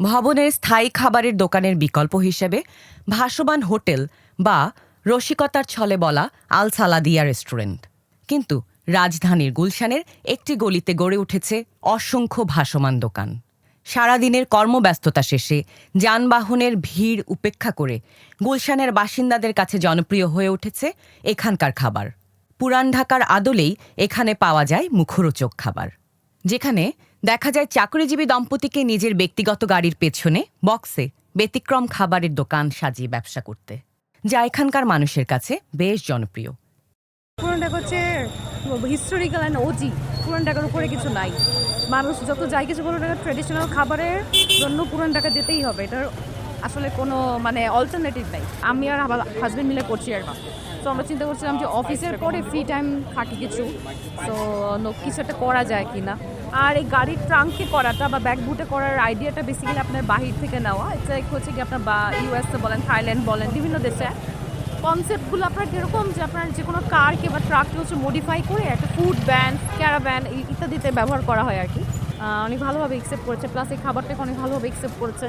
ভবনের স্থায়ী খাবারের দোকানের বিকল্প হিসেবে ভাসমান হোটেল বা রসিকতার ছলে বলা আল সালাদিয়া রেস্টুরেন্ট। কিন্তু রাজধানীর গুলশানের একটি গলিতে গড়ে উঠেছে অসংখ্য ভাসমান দোকান। সারাদিনের কর্মব্যস্ততা শেষে যানবাহনের ভিড় উপেক্ষা করে গুলশানের বাসিন্দাদের কাছে জনপ্রিয় হয়ে উঠেছে এখানকার খাবার। পুরান ঢাকার আদলেই এখানে পাওয়া যায় মুখরোচক খাবার, যেখানে দেখা যায় চাকরিজীবী দম্পতিকে নিজের ব্যক্তিগত গাড়ির পেছনে, বক্সে ব্যতিক্রম খাবারের দোকান সাজিয়ে ব্যবসা করতে, যা এখানকার মানুষের কাছে বেশ জনপ্রিয়। পুরান হচ্ছে হিস্টোরিক্যাল অ্যান্ড ওজি পুরান ঢাকার উপরে কিছু নাই। মানুষ যত যাই কিছু পুরান ঢাকার ট্রেডিশনাল খাবারের জন্য পুরান ঢাকা যেতেই হবে। এটার আসলে কোনো মানে অল্টারনেটিভ নাই। আমি আর আমার হাজব্যান্ড মিলে করছি আর তো আমরা চিন্তা করছিলাম যে অফিসের পরে ফ্রি টাইম থাকি কিছু। তো কিছু একটা করা যায় কি না আর এই গাড়ির ট্রাঙ্কে করাটা বা ব্যাগ বুটে করার আইডিয়াটা বেসিক্যালি আপনার বাহির থেকে নেওয়া। এটা হচ্ছে কি আপনার বা ইউএসএ বলেন থাইল্যান্ড বলেন, বিভিন্ন দেশে। কনসেপ্টগুলো আপনার কীরকম? যে আপনার যে কোনো কারকে বা ট্রাককে হচ্ছে মডিফাই করে একটা ফুড ব্যান ক্যারাভ্যান ইত্যাদিতে ব্যবহার করা হয় আর কি। অনেক ভালোভাবে একসেপ্ট করেছে প্লাস এই খাবারটাকে অনেক ভালোভাবে একসেপ্ট করেছে।